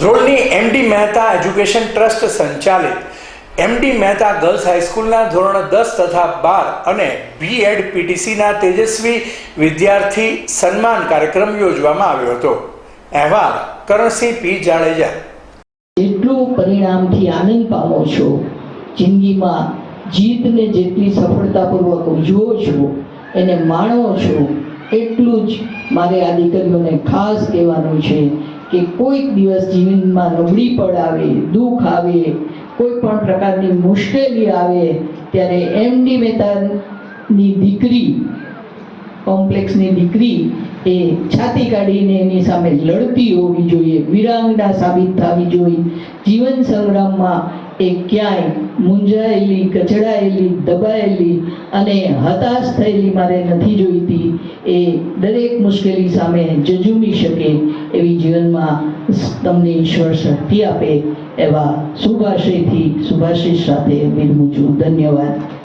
ધ્રોળની MD Mehta education trust સંચાલિત. MD Mehta girls હાઈસ્કૂલના ધોરણ દસ તથા બાર અને બીએડ પીટીસીના તેજસ્વી વિદ્યાર્થી સન્માન કાર્યક્રમ યોજવામાં આવ્યો હતો. અહેવાલ કરણસિંહ પી જાડેજા. જેટલું પરિણામથી આનંદ પામો છો, જિંદગીમાં જીતને જેટલી સફળતાપૂર્વક ઉજવો છો, એને માણો છો, એટલું જ મારે આ દીકરીઓને ખાસ કહેવાનું છે કે કોઈક દિવસ જીવનમાં નબળી પડ આવે, દુઃખ આવે, કોઈ પણ પ્રકારની મુશ્કેલી આવે, ત્યારે એમડી મહેતાની દીકરી, કોમ્પ્લેક્સની દીકરી એ છાતી કાઢીને એની સામે લડતી હોવી જોઈએ, વિરાંગના સાબિત થવી જોઈએ. જીવન સંગ્રામમાં એ ક્યાંય મૂંઝાયેલી, કચડાયેલી, દબાયેલી અને હતાશ થયેલી મારે નથી જોઈતી. એ દરેક મુશ્કેલી સામે જજુમી શકે. એવી જીવનમાં તમને ઈશ્વર શક્તિ આપે એવા શુભાશયથી શુભાશીષ સાથે વિરમું છું. ધન્યવાદ.